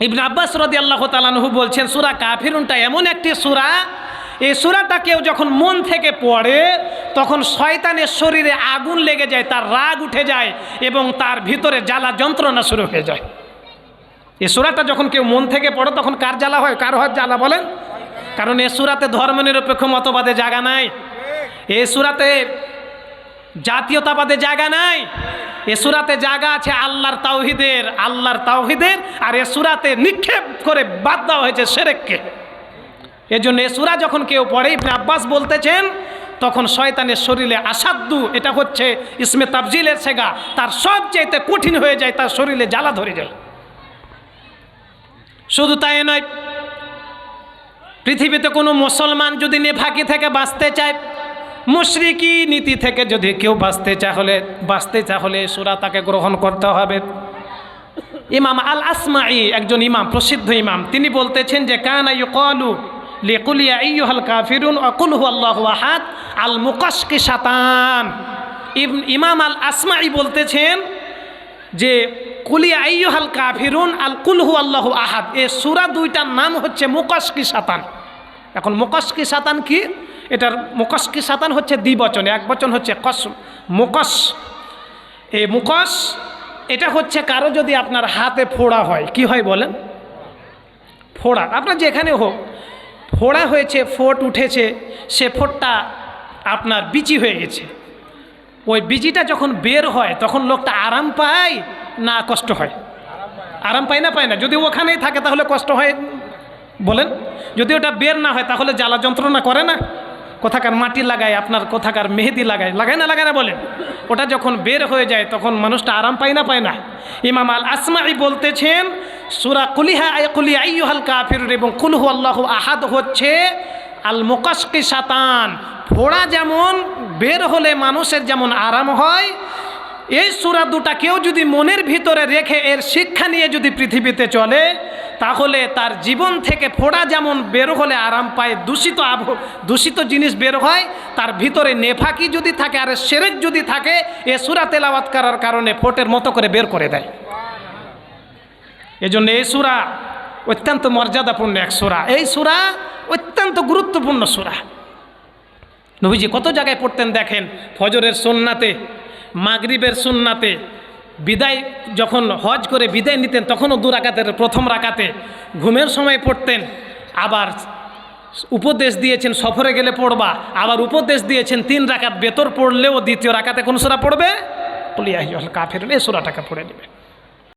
ইবনে আব্বাস রদি আল্লাহ তালানহু বলছেন, সুরা কাফিরুনটা এমন একটি সুরা, এই সুরাটা কেউ যখন মন থেকে পড়ে, তখন শয়তানের শরীরে আগুন লেগে যায়, তার রাগ উঠে যায় এবং তার ভিতরে জ্বালা যন্ত্রণা শুরু হয়ে যায়। এই সুরাটা যখন কেউ মন থেকে পড়ে, তখন কার জ্বালা হয়? কার হয় জ্বালা বলেন? কারণ এ সুরাতে ধর্মনিরপেক্ষ মতবাদে জায়গা নাই। এ সুরাতে জাতীয়তাবাদে জায়গা নাই। এ সুরাতে জায়গা আছে আল্লাহর তাওহিদের আল্লাহর তাওহিদের, আর এ সুরাতে নিক্ষেপ করে বাদ দেওয়া হয়েছে সেরেককে এজন্য এ সুরা যখন কেউ পড়ে, ইবনে আব্বাস বলতেছেন, তখন শয়তানের শরীরে আসাদ্দু, এটা হচ্ছে ইসমে তাবজিলের সেগা তার সবচাইতে কঠিন হয়ে যায়, তার শরীরে জ্বালা ধরে যায়। শুধু তাই নয়, পৃথিবীতে কোনো মুসলমান যদি নেফাকি থেকে বাঁচতে চায় মুশরিকি নীতি থেকে যদি কেউ বাঁচতে চা হলে বাঁচতে চা হলে সুরা তাকে গ্রহণ করতে হবে। ইমাম আল আসমাই একজন ইমাম, প্রসিদ্ধ ইমাম, তিনি বলতেছেন যে, কান কানা ইউকালু লিকুলিয়া ইয়ুহাল কাফিরুন অকুল আল্লাহ আহাদ আল মুকাশকি ইব- ইমাম আল আসমাই বলতেছেন যে কুলিয়া আইয়ুহাল কাফিরুন আল কুলহু আল্লাহ আহাদ। এ সুরা দুইটার নাম হচ্ছে মুকাশকি সাতান এখন মুকাশকি সাতান কি? এটার মুকাশকি সাতান হচ্ছে? দ্বিবচন এক বচন হচ্ছে কস মুকস এ মুকস এটা হচ্ছে কারও যদি আপনার হাতে ফোড়া হয়, কি হয় বলেন? ফোড়া, আপনার যেখানে হোক, ফোড়া হয়েছে, ফোট উঠেছে, সে ফোটটা আপনার বিচি হয়ে গেছে। ওই বিজিটা যখন বের হয়, তখন লোকটা আরাম পায় না কষ্ট হয়? আরাম পায় না পায় না? যদি ওখানেই থাকে, তাহলে কষ্ট হয় বলেন? যদি ওটা বের না হয়, তাহলে জ্বালা যন্ত্রণা করে না? কোথাকার মাটি লাগায়, আপনার কোথাকার মেহেদি লাগায় লাগায় না লাগায় না বলেন। ওটা যখন বের হয়ে যায়, তখন মানুষটা আরাম পায় না পায় না। ইমাম আল আসমাই বলতেছেন, সুরা কুলিহা কুলি আইয়ুহাল কাফির এবং কুলহু আল্লাহ আহাদ হচ্ছে আল মোকাশকি সাতান ফোড়া যেমন বের হলে মানুষের যেমন আরাম হয়, এই সুরা দুটা কেউ যদি মনের ভিতরে রেখে এর শিক্ষা নিয়ে যদি পৃথিবীতে চলে তাহলে তার জীবন থেকে ফোড়া যেমন বের হলে আরাম পায়, দূষিত আব দূষিত জিনিস বের হয়, তার ভিতরে নেফাকি যদি থাকে, আর সেরেক যদি থাকে, এ সুরা তেলাওয়াত করার কারণে ফোটের মতো করে বের করে দেয়। এজন্য এই সুরা অত্যন্ত মর্যাদাপূর্ণ এক সুরা। এই সুরা অত্যন্ত গুরুত্বপূর্ণ সুরা। নবীজি কত জায়গায় পড়তেন দেখেন? ফজরের সুন্নাতে, মাগরিবের সুন্নাতে বিদায় যখন হজ করে বিদায় নিতেন, তখনও দু রাকাতের প্রথম রাকাতে ঘুমের সময় পড়তেন, আবার উপদেশ দিয়েছেন, সফরে গেলে পড়বা, আবার উপদেশ দিয়েছেন, তিন রাকাত বেতর পড়লেও দ্বিতীয় রাকাতে কোন সুরা পড়বে? বলি কাফের এ সুরাটাকে পড়ে নেবে।